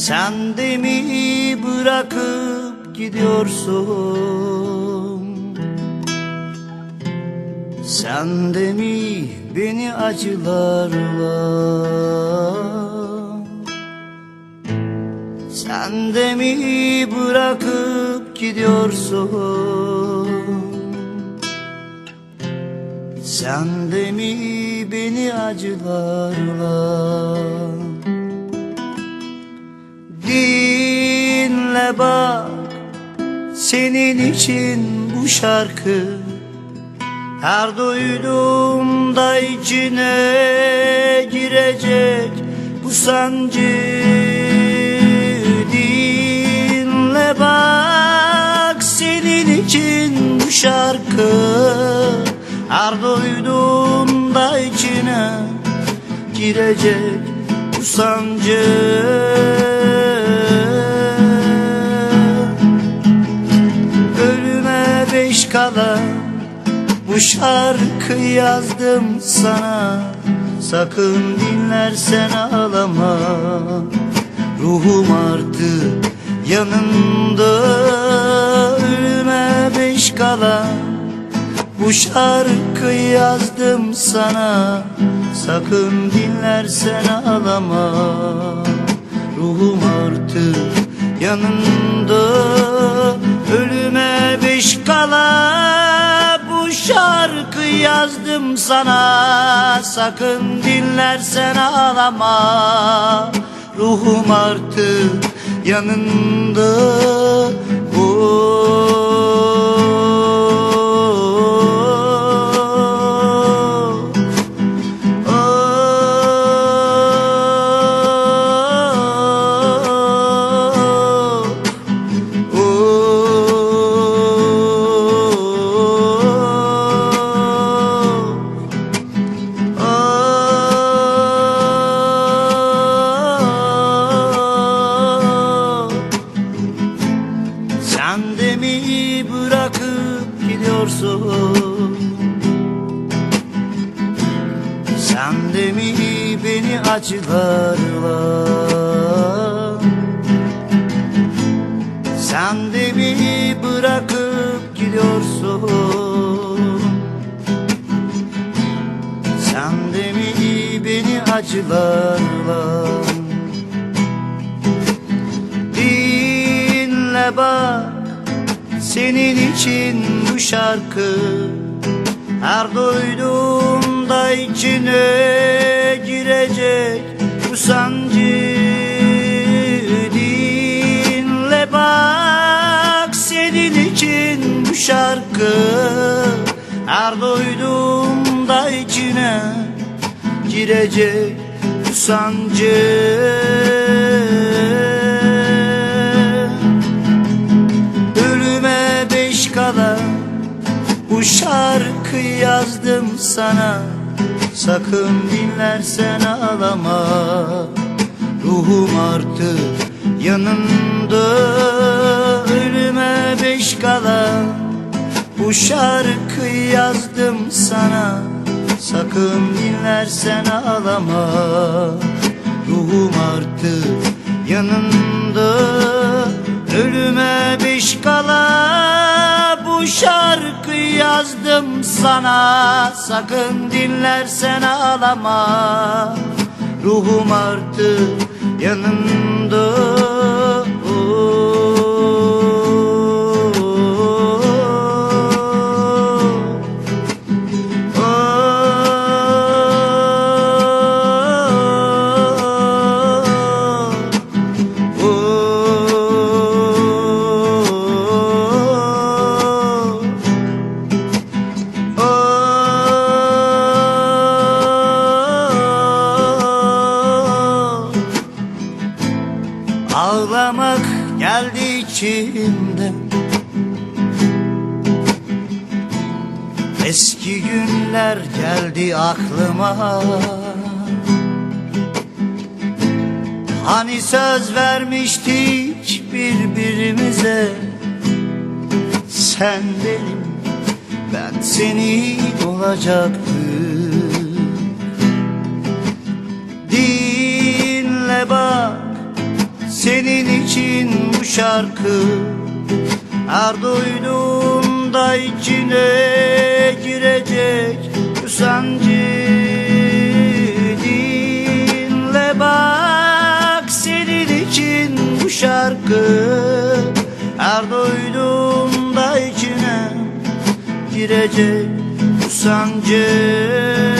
Sen de mi bırakıp gidiyorsun? Sen de mi beni acılarla Sen de mi bırakıp gidiyorsun? Sen de mi beni acılarla Dinle bak senin için bu şarkı. Her duyduğumda içine girecek bu sancı. Dinle bak senin için bu şarkı. Her duyduğumda içine girecek bu sancı bu şarkı yazdım sana. Sakın dinlersen ağlama. Ruhum artık yanında. Ölüme beş kala. Bu şarkı yazdım sana. Sakın dinlersen ağlama. Ruhum artık yanında. Ölüme beş kala şarkı yazdım sana. Sakın dinlersen ağlama. Ruhum artık yanında. Oh. Sen de bırakıp gidiyorsun. Sen de mi beni acılarla Sen de mi bırakıp gidiyorsun? Sen de mi beni acılarla Dinle bak senin için bu şarkı Her duyduğumda içine girecek bu sancı. Dinle bak senin için bu şarkı Her duyduğumda içine girecek bu sancı sana Sakın dinlersen ağlama. Ruhum artık yanında Ölüme beş kala. Bu şarkı yazdım sana Sakın dinlersen ağlama. Ruhum artık yanında Ölüme beş kala yazdım sana Sakın dinlersen ağlama. Ruhum artık yanında Eski günler geldi aklıma. Hani söz vermiştik birbirimize? Sen benim ben senin olacaktım Dinle bak senin için bu şarkı. Her duyduğunda içine girecek bu sancı Dinle bak senin için bu şarkı. Her duyduğunda içine girecek bu sancı